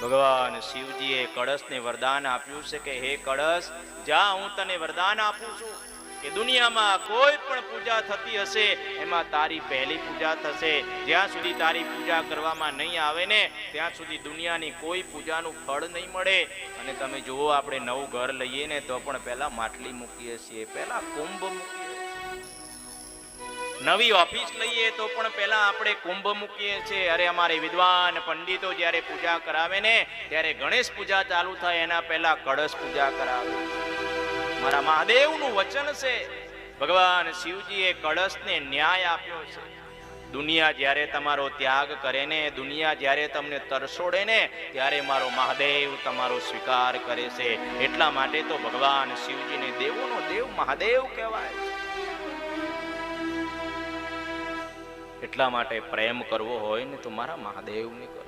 ભગવાન શિવજીએ કળશને વરદાન આપ્યું છે કે હે કળશ, જા હું તને વરદાન આપું છું કે દુનિયામાં કોઈ પણ પૂજા થતી હશે, એમાં તારી પહેલી પૂજા થશે. જ્યાં સુધી તારી પૂજા કરવામાં નહીં આવે ને, ત્યાં સુધી દુનિયાની કોઈ પૂજાનું ફળ નહીં મળે. અને તમે જુઓ, આપણે નવું ઘર લઈએ ને, તો પણ પહેલા માટલી મૂકીએ છીએ, પહેલા કુંભ મૂકીએ નવી ઓફિસ લઈએ તો પણ પહેલા આપણે કુંભ મૂકીએ છીએ. અરે અમારે વિદ્વાન પંડિતો જ્યારે પૂજા કરાવે ને, ત્યારે ગણેશ પૂજા ચાલુ થાય, એના પહેલા કળશ પૂજા કરાવે. મારા મહાદેવનું વચન છે, ભગવાન શિવજીએ કળશને ન્યાય આપ્યો છે. દુનિયા જ્યારે તમારો ત્યાગ કરે ને, દુનિયા જ્યારે તમને તરસોડે ને, ત્યારે મારો મહાદેવ તમારો સ્વીકાર કરે છે. એટલા માટે તો ભગવાન શિવજીને દેવોનો દેવ મહાદેવ કહેવાય છે. એટલા માટે પ્રેમ કરવો હોય ને તો મારા મહાદેવને કરો.